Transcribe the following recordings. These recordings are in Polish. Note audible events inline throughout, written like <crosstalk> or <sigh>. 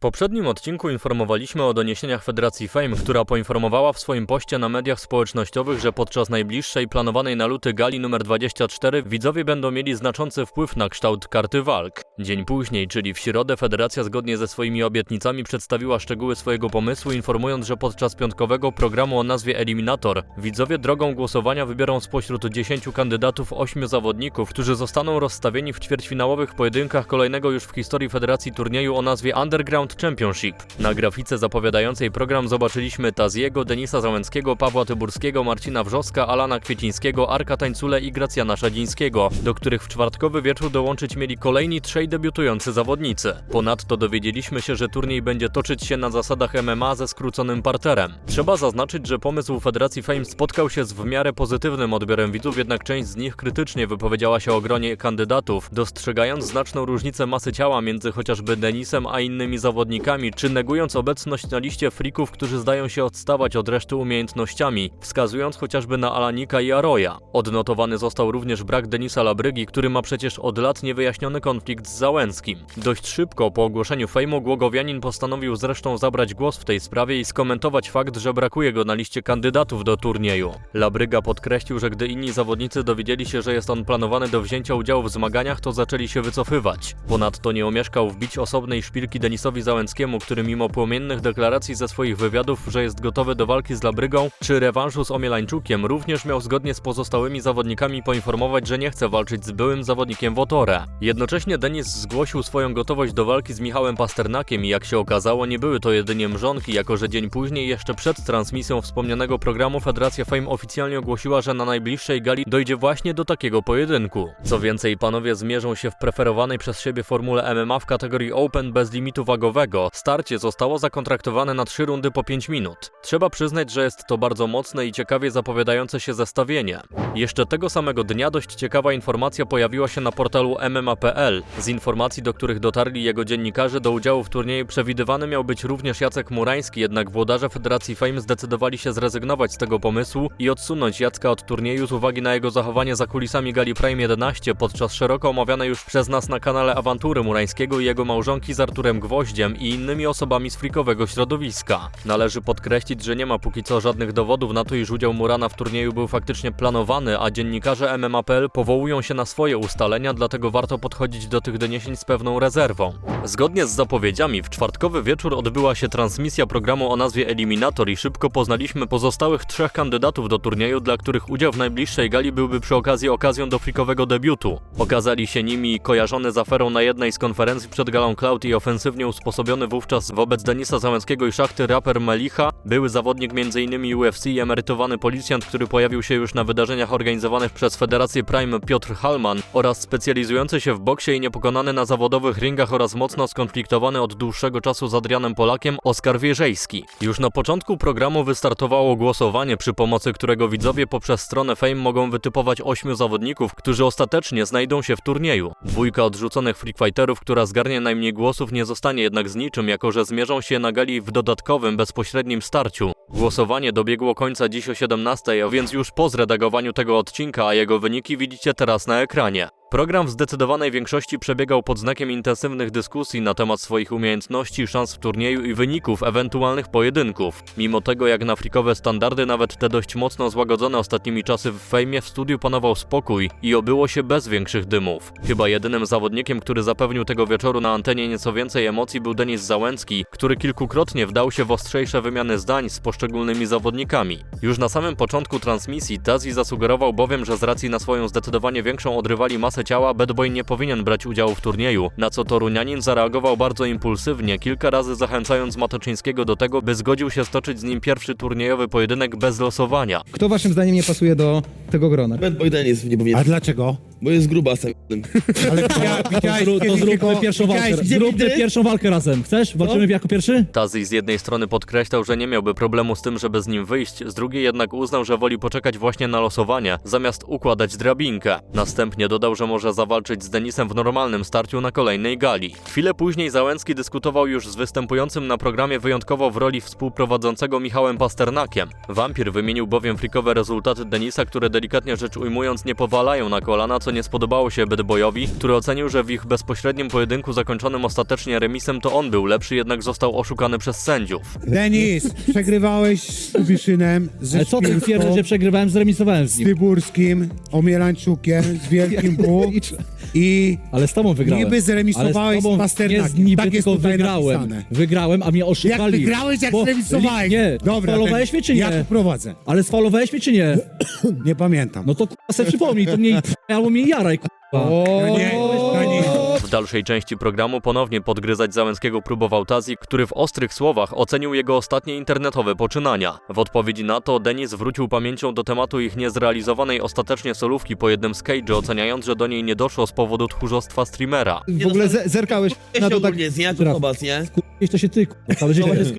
poprzednim odcinku informowaliśmy o doniesieniach Federacji Fame, która poinformowała w swoim poście na mediach społecznościowych, że podczas najbliższej planowanej na luty gali numer 24 widzowie będą mieli znaczący wpływ na kształt karty walk. Dzień później, czyli w środę, Federacja zgodnie ze swoimi obietnicami przedstawiła szczegóły swojego pomysłu, informując, że podczas piątkowego programu o nazwie Eliminator widzowie drogą głosowania wybiorą spośród 10 kandydatów 8 zawodników, którzy zostaną rozstawieni w ćwierćfinałowych pojedynkach kolejnego już w historii Federacji turnieju o nazwie Underground Championship. Na grafice zapowiadającej program zobaczyliśmy Taziego, Denisa Załęckiego, Pawła Tyburskiego, Marcina Wrzoska, Alana Kwiecińskiego, Arka Tańcule i Gracjana Szadzińskiego, do których w czwartkowy wieczór dołączyć mieli kolejni trzej debiutujący zawodnicy. Ponadto dowiedzieliśmy się, że turniej będzie toczyć się na zasadach MMA ze skróconym parterem. Trzeba zaznaczyć, że pomysł Federacji Fame spotkał się z w miarę pozytywnym odbiorem widzów, jednak część z nich krytycznie wypowiedziała się o gronie kandydatów, dostrzegając znaczną różnicę masy ciała między chociażby Denisem a innymi zawodnikami, czy negując obecność na liście frików, którzy zdają się odstawać od reszty umiejętnościami, wskazując chociażby na Alanika i Aroya. Odnotowany został również brak Denisa Labrygi, który ma przecież od lat niewyjaśniony konflikt z Załęckim. Dość szybko po ogłoszeniu fejmu Głogowianin postanowił zresztą zabrać głos w tej sprawie i skomentować fakt, że brakuje go na liście kandydatów do turnieju. Labryga podkreślił, że gdy inni zawodnicy dowiedzieli się, że jest on planowany do wzięcia udziału w zmaganiach, to zaczęli się wycofywać. Ponadto nie omieszkał wbić osobnej szpilki Denisowi Załęckiemu, który mimo płomiennych deklaracji ze swoich wywiadów, że jest gotowy do walki z Labrygą czy rewanżu z Omielańczukiem, również miał zgodnie z pozostałymi zawodnikami poinformować, że nie chce walczyć z byłym zawodnikiem Wotore. Jednocześnie Denis zgłosił swoją gotowość do walki z Michałem Pasternakiem i jak się okazało, nie były to jedynie mrzonki, jako że dzień później, jeszcze przed transmisją wspomnianego programu, Federacja Fame oficjalnie ogłosiła, że na najbliższej gali dojdzie właśnie do takiego pojedynku. Co więcej, panowie zmierzą się w preferowanej przez siebie formule MMA w kategorii Open bez limitu wagowego. Starcie zostało zakontraktowane na 3 rundy po 5 minut. Trzeba przyznać, że jest to bardzo mocne i ciekawie zapowiadające się zestawienie. Jeszcze tego samego dnia dość ciekawa informacja pojawiła się na portalu MMA.pl. Z informacji, do których dotarli jego dziennikarze, do udziału w turnieju przewidywany miał być również Jacek Murański, jednak włodarze Federacji Fame zdecydowali się zrezygnować z tego pomysłu i odsunąć Jacka od turnieju z uwagi na jego zachowanie za kulisami Gali Prime 11 podczas szeroko omawianej już przez nas na kanale awantury Murańskiego i jego małżonki z Arturem Gwoździem i innymi osobami z frikowego środowiska. Należy podkreślić, że nie ma póki co żadnych dowodów na to, iż udział Murana w turnieju był faktycznie planowany, a dziennikarze MMA.pl powołują się na swoje ustalenia, dlatego warto podchodzić do tych doniesień z pewną rezerwą. Zgodnie z zapowiedziami, w czwartkowy wieczór odbyła się transmisja programu o nazwie Eliminator i szybko poznaliśmy pozostałych trzech kandydatów do turnieju, dla których udział w najbliższej gali byłby przy okazji okazją do frikowego debiutu. Okazali się nimi kojarzony z aferą na jednej z konferencji przed galą Cloud i ofensywnie usposobiony wówczas wobec Denisa Załęckiego i szachty raper Melicha, były zawodnik m.in. UFC i emerytowany policjant, który pojawił się już na wydarzeniach organizowanych przez Federację Prime Piotr Halman oraz specjalizujący się w boksie i niepokonany na zawodowych ringach oraz mocno skonfliktowany od dłuższego czasu z Adrianem Polakiem Oskar Wierzejski. Już na początku programu wystartowało głosowanie, przy pomocy którego widzowie poprzez stronę Fame mogą wytypować ośmiu zawodników, którzy ostatecznie znajdą się w turnieju. Dwójka odrzuconych freakfighterów, która zgarnie najmniej głosów, nie zostanie jednak z niczym, jako że zmierzą się na gali w dodatkowym, bezpośrednim starciu. Głosowanie dobiegło końca dziś o 17, a więc już po zredagowaniu tego odcinka, a jego wyniki widzicie teraz na ekranie. Program w zdecydowanej większości przebiegał pod znakiem intensywnych dyskusji na temat swoich umiejętności, szans w turnieju i wyników ewentualnych pojedynków. Mimo tego, jak na frikowe standardy, nawet te dość mocno złagodzone ostatnimi czasy w fejmie, w studiu panował spokój i obyło się bez większych dymów. Chyba jedynym zawodnikiem, który zapewnił tego wieczoru na antenie nieco więcej emocji był Denis Załęcki, który kilkukrotnie wdał się w ostrzejsze wymiany zdań z poszczególnymi zawodnikami. Już na samym początku transmisji Tazi zasugerował bowiem, że z racji na swoją zdecydowanie większą od rywali masę ciała Bad Boy nie powinien brać udziału w turnieju, na co Torunianin zareagował bardzo impulsywnie, kilka razy zachęcając Matoczyńskiego do tego, by zgodził się stoczyć z nim pierwszy turniejowy pojedynek bez losowania. Kto waszym zdaniem nie pasuje do tego grona? Bad Boy Dennis nie powinien, A dlaczego? Bo jest grubasem. <laughs> Ale To, widziałeś zrób, to kiedyś zróbmy takiego- pierwszą walkę. widziałeś- gdzie Zróbmy pierwszą walkę razem. Chcesz? Walczymy jako pierwszy? Tazi z jednej strony podkreślał, że nie miałby problemu z tym, żeby z nim wyjść, z drugiej jednak uznał, że woli poczekać właśnie na losowanie, zamiast układać drabinkę. Następnie dodał, że może zawalczyć z Denisem w normalnym starciu na kolejnej gali. Chwilę później Załęcki dyskutował już z występującym na programie wyjątkowo w roli współprowadzącego Michałem Pasternakiem. Wampir wymienił bowiem frikowe rezultaty Denisa, które delikatnie rzecz ujmując nie powalają na kolana, co co nie spodobało się Bad Boyowi, który ocenił, że w ich bezpośrednim pojedynku zakończonym ostatecznie remisem to on był lepszy, jednak został oszukany przez sędziów. Denis, przegrywałeś z Kubiszynem, ze Ale co ty Szpilką, twierdzisz, że przegrywałem, zremisowałem z z nim. Tyburskim, Omielańczukiem, z Wielkim Bu <laughs> i Ale z tobą wygrałem. Niby zremisowałeś Ale z tobą Pasternakiem. Nie z niby, Tak jest tylko tutaj wygrałem. napisane. Wygrałem, a mnie jak oszukali. wygrałeś, jak Bo- zremisowałeś. Nie, Dobra, sfalowałeś mnie czy nie? Ja tu prowadzę. <clears throat> Ale sfalowałeś mnie czy nie? Nie pamiętam. No to k***a se przypomnij, to mnie albo mnie jaraj, k***a. to nie. W dalszej części programu ponownie podgryzać Załęckiego próbował Tazi, który w ostrych słowach ocenił jego ostatnie internetowe poczynania. W odpowiedzi na to Denis wrócił pamięcią do tematu ich niezrealizowanej ostatecznie solówki po jednym z Cage, oceniając, że do niej nie doszło z powodu tchórzostwa streamera. W ogóle ze- zerkałeś Ja na się to tak... niej, jak Teraz. Tomac, nie? Gdzieś to się ty, k***a, całe życie.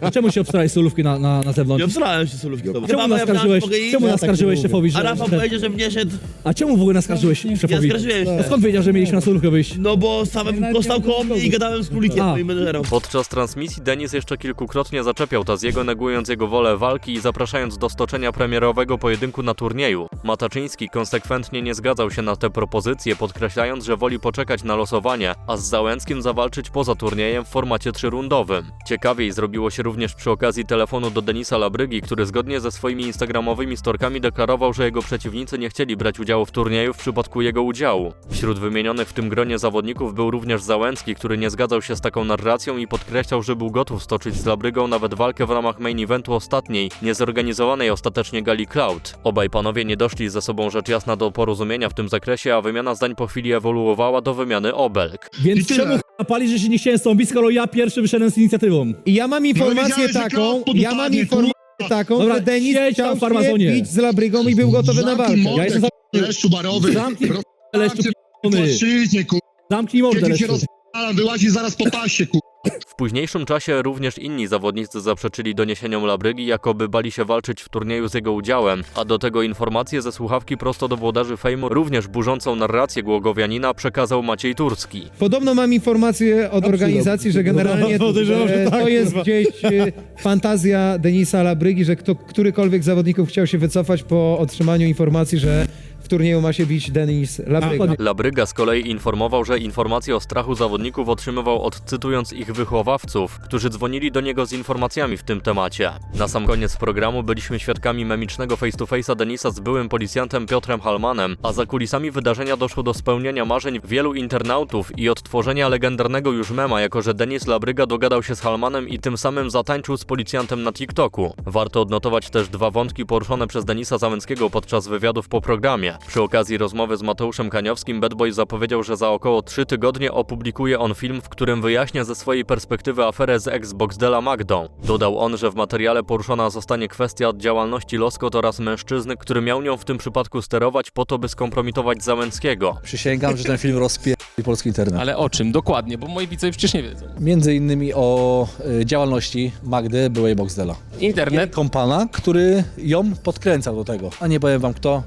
A czemu się obstrałeś solówki na, na, na Nie zewnątrz? obsrałem się solówki. Czemu Chyba naskarżyłeś, czemu Ja naskarżyłeś tak szefowi, mówię. A że... Rafał że powiedział, że mnie szedł... a czemu w ogóle naskarżyłeś Ja szefowi? skarżyłem się. Skąd wiedział, że mieliśmy wyjść? No bo samym kostał koło mnie i gadałem z królikiem, A. moim menedżerem. Podczas transmisji Denis jeszcze kilkukrotnie zaczepiał Taziego, negując jego wolę walki i zapraszając do stoczenia premierowego pojedynku na turnieju. Mataczyński konsekwentnie nie zgadzał się na te propozycje, podkreślając, że woli poczekać na losowanie, a z Załęckim zawalczyć poza turniejem w formacie trzyrundowym. Ciekawiej zrobiło się również przy okazji telefonu do Denisa Labrygi, który zgodnie ze swoimi instagramowymi storkami deklarował, że jego przeciwnicy nie chcieli brać udziału w turnieju w przypadku jego udziału. Wśród wymienionych w tym gronie zawodników był również Załęcki, który nie zgadzał się z taką narracją i podkreślał, że był gotów stoczyć z Labrygą nawet walkę w ramach main eventu ostatniej, niezorganizowanej ostatecznie gali Cloud. Obaj panowie nie doszli ze sobą rzecz jasna do porozumienia w tym zakresie, a wymiana zdań po chwili ewoluowała do wymiany obelg. Więc czemu k***a palisz, że się nie chciałem z tą skoro ja pierwszy wyszedłem z inicjatywą? I ja mam informację wiedziałeś, że taką, ja mam informację taką, Dobra, że Denis siedź chciał tam w się farmazonie. bić z Labrygą i był gotowy na walkę. Mordę, Ja jestem za- leszczu barowy. Zamknij leszczu. Płaszczyźnie, kur... Zamknij mordę, Kiedy leszczu. rozpalam, wyłazi zaraz po pasie, kur... W późniejszym czasie również inni zawodnicy zaprzeczyli doniesieniom Labrygi, jakoby bali się walczyć w turnieju z jego udziałem, a do tego informacje ze słuchawki prosto do włodarzy fejmu, również burzącą narrację Głogowianina przekazał Maciej Turski. Podobno mam informację od organizacji, że generalnie No, podejrzewam, że e, tak, to jest kurwa. gdzieś e, fantazja Denisa Labrygi, że kto, którykolwiek z zawodników chciał się wycofać po otrzymaniu informacji, że turnieju ma się bić Denis Labryga. Labryga z kolei informował, że informacje o strachu zawodników otrzymywał od cytując ich wychowawców, którzy dzwonili do niego z informacjami w tym temacie. Na sam koniec programu byliśmy świadkami memicznego face to face'a Denisa z byłym policjantem Piotrem Halmanem, a za kulisami wydarzenia doszło do spełnienia marzeń wielu internautów i odtworzenia legendarnego już mema, jako że Denis Labryga dogadał się z Halmanem i tym samym zatańczył z policjantem na TikToku. Warto odnotować też dwa wątki poruszone przez Denisa Załęckiego podczas wywiadów po programie. Przy okazji rozmowy z Mateuszem Kaniowskim Bad Boy zapowiedział, że za około 3 tygodnie opublikuje on film, w którym wyjaśnia ze swojej perspektywy aferę z Xbox Della Magdą. Dodał on, że w materiale poruszona zostanie kwestia działalności Loskot oraz mężczyzny, który miał nią w tym przypadku sterować po to, by skompromitować Załęckiego. Przysięgam, że ten film rozpie polski internet. Ale o czym? Dokładnie, bo moi widzowie przecież nie wiedzą. Między innymi o y, działalności Magdy, byłej Boxdela. Internet. Kompana, który ją podkręcał do tego. A nie powiem wam kto.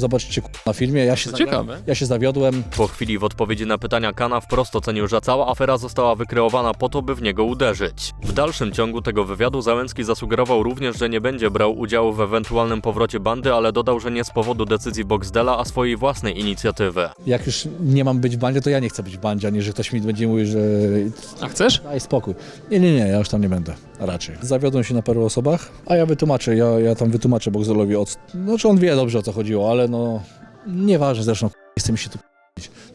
Zobaczycie ku- na filmie. Ja się, ciekawe. ja się zawiodłem. Po chwili w odpowiedzi na pytania Kana wprost ocenił, że cała afera została wykreowana po to, by w niego uderzyć. W dalszym ciągu tego wywiadu Załęcki zasugerował również, że nie będzie brał udziału w ewentualnym powrocie bandy, ale dodał, że nie z powodu decyzji Boxdela, a swojej własnej inicjatywy. Jak już nie mam być w bandzie, to ja nie chcę być w bandzie, ani że ktoś mi będzie mówił, że A chcesz? daj spokój. Nie, nie, nie, ja już tam nie będę. Raczej. Zawiodłem się na paru osobach, a ja wytłumaczę, ja, ja tam wytłumaczę Boxdelowi, o, c- znaczy on wie dobrze o co chodziło, ale no nieważne zresztą, mi się tu.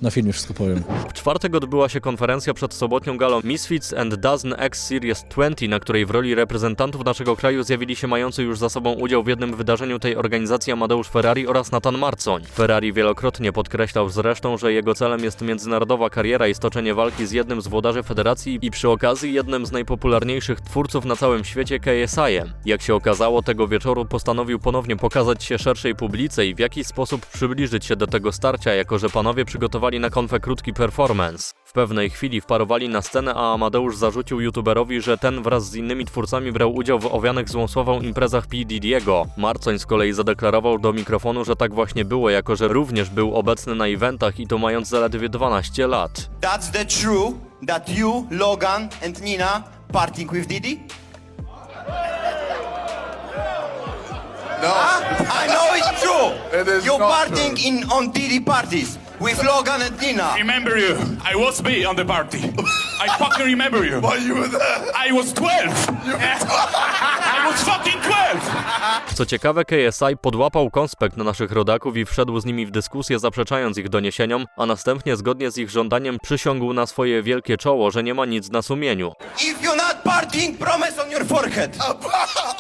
Na filmie wszystko powiem. W czwartek odbyła się konferencja przed sobotnią galą Misfits and Dozen X Series 20, na której w roli reprezentantów naszego kraju zjawili się mający już za sobą udział w jednym wydarzeniu tej organizacji Amadeusz Ferrari oraz Nathan Marcoń. Ferrari wielokrotnie podkreślał zresztą, że jego celem jest międzynarodowa kariera i stoczenie walki z jednym z włodarzy federacji i przy okazji jednym z najpopularniejszych twórców na całym świecie KSI-em. Jak się okazało, tego wieczoru postanowił ponownie pokazać się szerszej publice i w jakiś sposób przybliżyć się do tego starcia, jako że panowie przygotowali na konfę krótki performance. W pewnej chwili wparowali na scenę, a Amadeusz zarzucił youtuberowi, że ten wraz z innymi twórcami brał udział w owianych złą sławą imprezach P. Diddy'ego. Marcoń z kolei zadeklarował do mikrofonu, że tak właśnie było, jako że również był obecny na eventach i to mając zaledwie 12 lat. That's the true that you, Logan and Nina partying with Didi? I know it's true. You're partying in on TD parties with Logan and Dina. remember you. I was me on the party. I fucking remember you. Why you were there? I was 12. <laughs> I was fucking 12. Co ciekawe, KSI podłapał konspekt na naszych rodaków i wszedł z nimi w dyskusję, zaprzeczając ich doniesieniom, a następnie zgodnie z ich żądaniem przysiągł na swoje wielkie czoło, że nie ma nic na sumieniu. If you're not partying, promise on your forehead.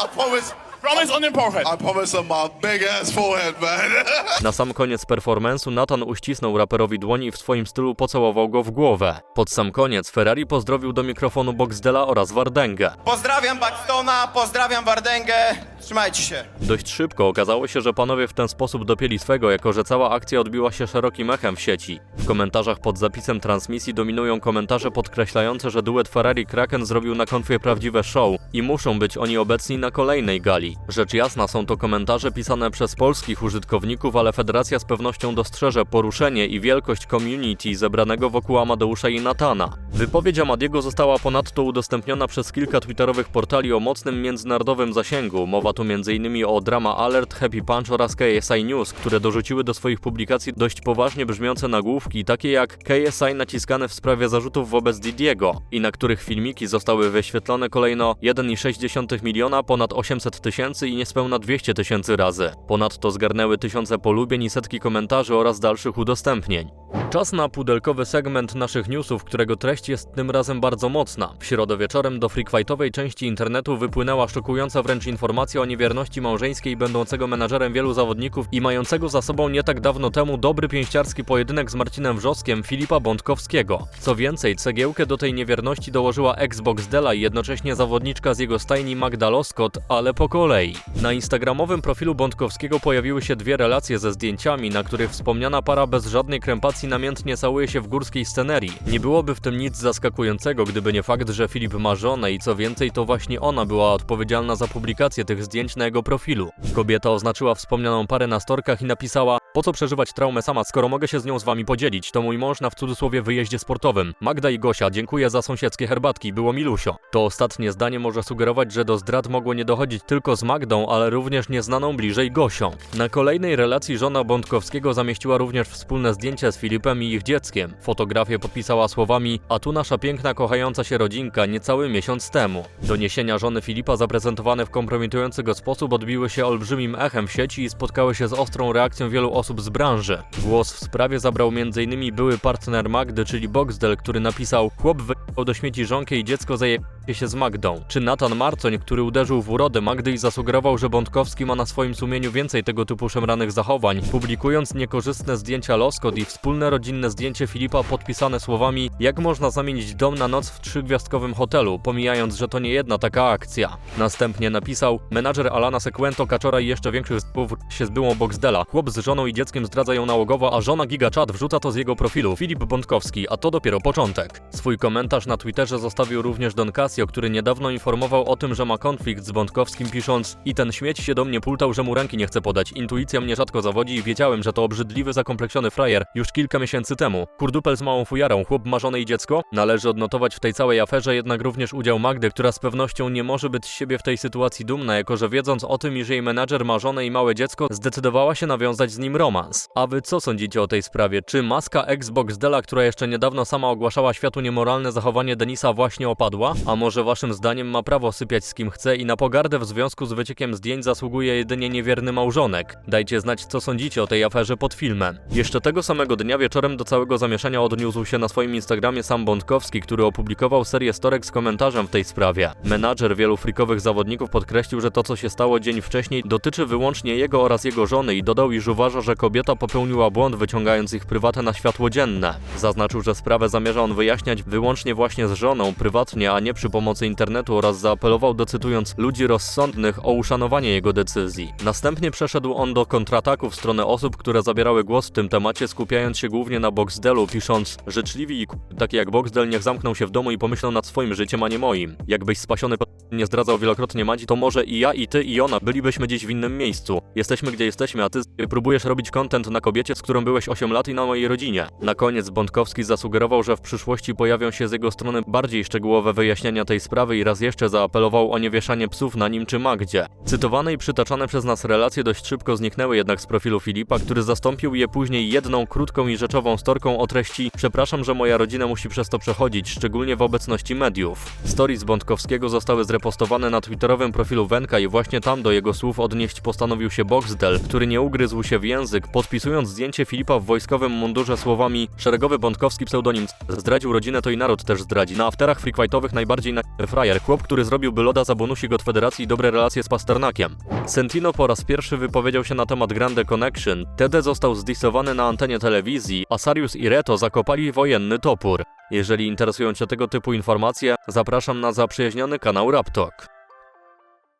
I promise. Promise on your forehead. I promise on my big ass forehead, man. <laughs> Na sam koniec performance'u Nathan uścisnął raperowi dłoni i w swoim stylu pocałował go w głowę. Pod sam koniec Ferrari pozdrowił do mikrofonu Boxdela oraz Wardęgę. Pozdrawiam Backstona, pozdrawiam Wardęgę. Trzymajcie się. Dość szybko okazało się, że panowie w ten sposób dopięli swego, jako że cała akcja odbiła się szerokim echem w sieci. W komentarzach pod zapisem transmisji dominują komentarze podkreślające, że duet Ferrari Kraken zrobił na konfie prawdziwe show i muszą być oni obecni na kolejnej gali. Rzecz jasna są to komentarze pisane przez polskich użytkowników, ale federacja z pewnością dostrzeże poruszenie i wielkość community zebranego wokół Amadeusza i Natana. Wypowiedź Amadiego została ponadto udostępniona przez kilka twitterowych portali o mocnym międzynarodowym zasięgu. Mowa tu m.in. o Drama Alert, Happy Punch oraz KSI News, które dorzuciły do swoich publikacji dość poważnie brzmiące nagłówki, takie jak KSI naciskane w sprawie zarzutów wobec Didiego i na których filmiki zostały wyświetlone kolejno 1,6 miliona, ponad 800 tysięcy i niespełna 200 tysięcy razy. Ponadto zgarnęły tysiące polubień i setki komentarzy oraz dalszych udostępnień. Czas na pudelkowy segment naszych newsów, którego treść jest tym razem bardzo mocna. W środę wieczorem do freakfightowej części internetu wypłynęła szokująca wręcz informacja o niewierności małżeńskiej będącego menadżerem wielu zawodników i mającego za sobą nie tak dawno temu dobry pięściarski pojedynek z Marcinem Wrzoskiem Filipa Bątkowskiego. Co więcej, cegiełkę do tej niewierności dołożyła Xbox Dela i jednocześnie zawodniczka z jego stajni Magda Loskot, ale po kolei. Na instagramowym profilu Bątkowskiego pojawiły się dwie relacje ze zdjęciami, na których wspomniana para bez żadnej krępacji namiętnie całuje się w górskiej scenerii. Nie byłoby w tym nic zaskakującego, gdyby nie fakt, że Filip ma żonę i co więcej, to właśnie ona była odpowiedzialna za publikację tych zdjęć na jego profilu. Kobieta oznaczyła wspomnianą parę na storkach i napisała po co przeżywać traumę sama, skoro mogę się z nią z wami podzielić? To mój mąż na w cudzysłowie wyjeździe sportowym. Magda i Gosia, dziękuję za sąsiedzkie herbatki, było milusio. To ostatnie zdanie może sugerować, że do zdrad mogło nie dochodzić tylko z Magdą, ale również nieznaną bliżej Gosią. Na kolejnej relacji żona Bątkowskiego zamieściła również wspólne zdjęcie z Filipem i ich dzieckiem. Fotografię podpisała słowami a tu nasza piękna, kochająca się rodzinka niecały miesiąc temu. Doniesienia żony Filipa zaprezentowane w kompromitujący go sposób odbiły się olbrzymim echem w sieci i spotkały się z ostrą reakcją wielu osób z branży. Głos w sprawie zabrał m.in. były partner Magdy, czyli Boxdel, który napisał Chłop wyjechał do śmieci żonkę i dziecko zaje się z Magdą. Czy Natan Marcoń, który uderzył w urodę Magdy i zasugerował, że Bątkowski ma na swoim sumieniu więcej tego typu szemranych zachowań, publikując niekorzystne zdjęcia Loskot i wspólne rodzinne zdjęcie Filipa podpisane słowami jak można zamienić dom na noc w trzygwiazdkowym hotelu, pomijając, że to nie jedna taka akcja. Następnie napisał menadżer Alana Sequento, Kaczora i jeszcze większych zbów się z byłą Boxdela. Chłop z żoną i dzieckiem zdradza ją nałogowo, a żona Giga Chat wrzuca to z jego profilu. Filip Bątkowski, a to dopiero początek. Swój komentarz na Twitterze zostawił również Don Casio, który niedawno informował o tym, że ma konflikt z Bątkowskim, pisząc i ten śmieć się do mnie pultał, że mu ręki nie chce podać. Intuicja mnie rzadko zawodzi i wiedziałem, że to obrzydliwy, zakompleksiony frajer już kilka miesięcy temu. Kurdupel z małą fujarą, chłop ma żonę i dziecko? Należy odnotować w tej całej aferze jednak również udział Magdy, która z pewnością nie może być z siebie w tej sytuacji dumna, jako że wiedząc o tym, iż jej menadżer ma żonę i małe dziecko, zdecydowała się nawiązać z nim romans. A wy co sądzicie o tej sprawie? Czy maska Xbox Dela, która jeszcze niedawno sama ogłaszała światu niemoralne zachowanie Denisa właśnie opadła? A może waszym zdaniem ma prawo sypiać z kim chce i na pogardę w związku z wyciekiem zdjęć zasługuje jedynie niewierny małżonek? Dajcie znać co sądzicie o tej aferze pod filmem. Jeszcze tego samego dnia wieczorem do całego zamieszania odniósł się na swoim Instagramie sam Bątkowski, który opublikował serię storek z komentarzem w tej sprawie. Menadżer wielu frikowych zawodników podkreślił, że to co się stało dzień wcześniej dotyczy wyłącznie jego oraz jego żony i dodał, iż uważa, że kobieta popełniła błąd wyciągając ich prywatę na światło dzienne. Zaznaczył, że sprawę zamierza on wyjaśniać wyłącznie właśnie z żoną, prywatnie, a nie przy pomocy internetu oraz zaapelował do cytując ludzi rozsądnych o uszanowanie jego decyzji. Następnie przeszedł on do kontrataku w stronę osób, które zabierały głos w tym temacie, skupiając się głównie na Boxdelu, pisząc życzliwi i takie jak Boxdel niech zamkną się w domu i pomyślą nad swoim życiem, a nie moim. Jakbyś spasiony nie zdradzał wielokrotnie Madzi, to może i ja, i ty, i ona bylibyśmy gdzieś w innym miejscu. Jesteśmy gdzie jesteśmy, a ty próbujesz robić content na kobiecie, z którą byłeś 8 lat i na mojej rodzinie. Na koniec Bątkowski zasugerował, że w przyszłości pojawią się z jego strony bardziej szczegółowe wyjaśnienia tej sprawy i raz jeszcze zaapelował o niewieszanie psów na nim czy Magdzie. Cytowane i przytaczane przez nas relacje dość szybko zniknęły jednak z profilu Filipa, który zastąpił je później jedną krótką i rzeczową storką o treści Przepraszam, że moja rodzina musi przez to przechodzić, szczególnie w obecności mediów. Stories Bątkowskiego zostały zrepostowane na twitterowym profilu Wenka i właśnie tam do jego słów odnieść postanowił się Boxdel, który nie ugryzł się w język, podpisując zdjęcie Filipa w wojskowym mundurze słowami Szeregowy Bątkowski pseudonim zdradził rodzinę, to i naród też zdradzi. Na afterach freakfightowych najbardziej na frajer, chłop, który zrobiłby loda za bonusik od federacji i dobre relacje z Pasternakiem. Sentino po raz pierwszy wypowiedział się na temat Grande Connection. Tede został zdisowany na antenie telewizji, a Sarius i Reto zakopali wojenny topór. Jeżeli interesują Cię tego typu informacje, zapraszam na zaprzyjaźniony kanał Raptok.